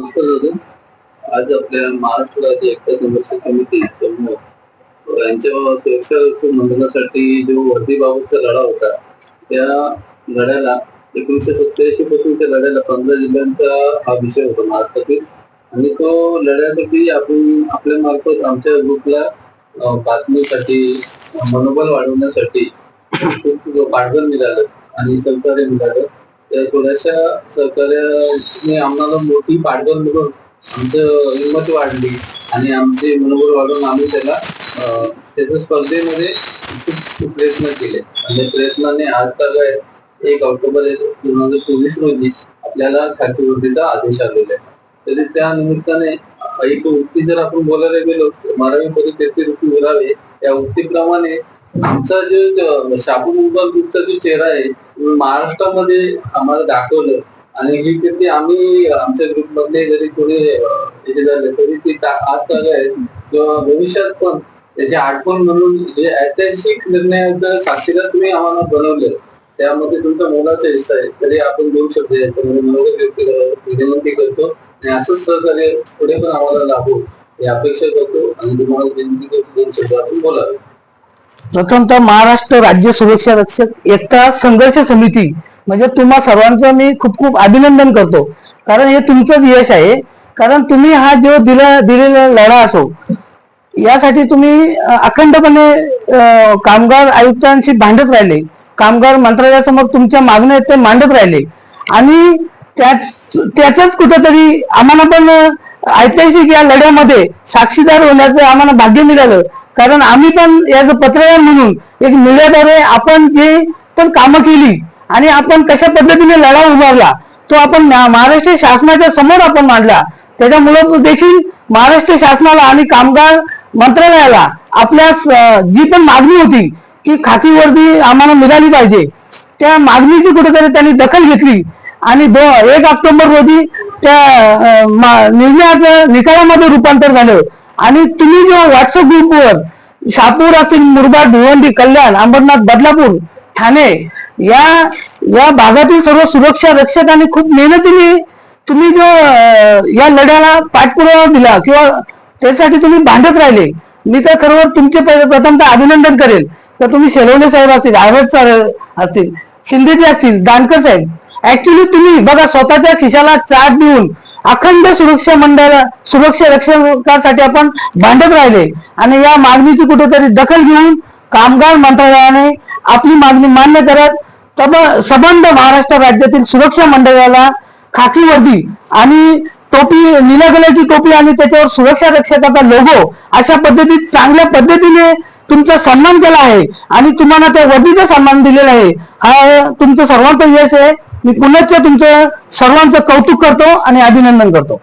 नमस्कार आज आपल्या महाराष्ट्र राज्य एकता संघर्ष समिती समूह यांच्या सुरक्षा रक्षण मंडळासाठी जो वर्दीबाबतचा लढा होता त्या लढ्याला एकोणीसशे सत्याऐंशी पासून त्या लढ्याला पंधरा जिल्ह्यांचा हा विषय होता महाराष्ट्रातील. आणि तो लढ्यासाठी आपण आपल्या मार्फत आमच्या ग्रुपला बातमीसाठी मनोबल वाढवण्यासाठी खूप पाठबळ मिळालं आणि सहकार्य मिळालं. थोड्याशा सहकार्याने आम्हाला मोठी पाठबळ मिळून आमचं हिंमत वाढली आणि आमचे मनोबल वाढून आम्ही त्याला त्याच्या स्पर्धेमध्ये खूप प्रयत्न केले. आणि प्रयत्नाने आज तर एक ऑक्टोबर दोन हजार चोवीस रोजी आपल्याला खाकीवृत्तीचा आदेश आलेला आहे. तरी त्या निमित्ताने एक उक्ती जर आपण बोलायला गेलो तर मारावी पदी तेथे रुपी बोलावे या उक्तीप्रमाणे आमचा जे शाबू मुंबल ग्रुपचा जो चेहरा आहे महाराष्ट्रामध्ये आम्हाला दाखवलं. आणि ही कीर्ती आम्ही आमच्या ग्रुपमधले जरी थोडे हे झाले तरी ती आज काय किंवा भविष्यात पण त्याची आठवण म्हणून जे ऐतिहासिक निर्णयाचं साक्षीदार तुम्ही आम्हाला बनवलं त्यामध्ये तुमचा मोलाचा हिस्सा आहे. तरी आपण दोन शब्द विनंती करतो. आणि असंच सहकार्य पुढे पण आम्हाला लाभो. ही अपेक्षा करतो आणि तुम्हाला विनंती करतो. दोन शब्द आपण बोलावे. प्रथमतः महाराष्ट्र राज्य सुरक्षा रक्षक एकता संघर्ष समिती. म्हणजे तुम्हा सर्वांचं मी खूप खूप अभिनंदन करतो. कारण हे तुमचंच यश आहे. कारण तुम्ही हा जो दिला दिलेला लढा असो यासाठी तुम्ही अखंडपणे कामगार आयुक्तांशी भांडत राहिले. कामगार मंत्रालयासमोर तुमच्या मागण्या आहेत ते मांडत राहिले. आणि त्याच त्याच कुठंतरी आम्हाला पण ऐतिहासिक या लढ्यामध्ये साक्षीदार होण्याचं आम्हाला भाग्य मिळालं. कारण आम्ही पण याचं पत्रकार म्हणून एक मीडियाद्वारे आपण जे पण कामं केली आणि आपण कशा पद्धतीने लढा उभारला तो आपण महाराष्ट्र शासनाच्या समोर आपण मांडला. त्याच्यामुळं देखील महाराष्ट्र शासनाला आणि कामगार मंत्रालयाला आपल्या जी पण मागणी होती की खाकी वर्दी आम्हाला मिळाली पाहिजे त्या मागणीची कुठेतरी त्यांनी दखल घेतली. आणि दो एक ऑक्टोबर रोजी त्या निर्णयाचं निकालामध्ये रूपांतर झालं. आणि तुम्ही जो व्हॉट्सअप ग्रुपवर शापूर असतील मुरबाड भिवंडी कल्याण अंबरनाथ बदलापूर ठाणे या या भागातील सर्व सुरक्षा रक्षकांनी खूप मेहनतीने तुम्ही जो या लढ्याला पाठपुरावा दिला किंवा त्यासाठी तुम्ही भांडत राहिले मी तर खरोखर तुमचे प्रथमतः अभिनंदन करेल. तर तुम्ही शेलवणे साहेब असतील आरत सर असतील शिंदेजी असतील दानकर साहेब ऍक्च्युली तुम्ही बघा स्वतःच्या खिशाला चाट देऊन अखंड सुरक्षा मंडळ सुरक्षा रक्षकासाठी आपण भांडत राहिले. आणि या मागणीची कुठेतरी दखल घेऊन कामगार मंत्रालयाने आपली मागणी मान्य करत तब सबंध महाराष्ट्र राज्यातील सुरक्षा मंडळाला खाकी वर्दी आणि टोपी निळ्या कलरची टोपी आणि त्याच्यावर सुरक्षा रक्षकाचा लोगो अशा पद्धतीत चांगल्या पद्धतीने तुमचा सन्मान केला आहे. आणि तुम्हाला त्या वर्दीचा सन्मान दिलेला आहे. हा तुमचं सर्वांचं यश आहे. मी पुनश्च तुमचं सर्वांचं कौतुक करतो आणि अभिनंदन करतो.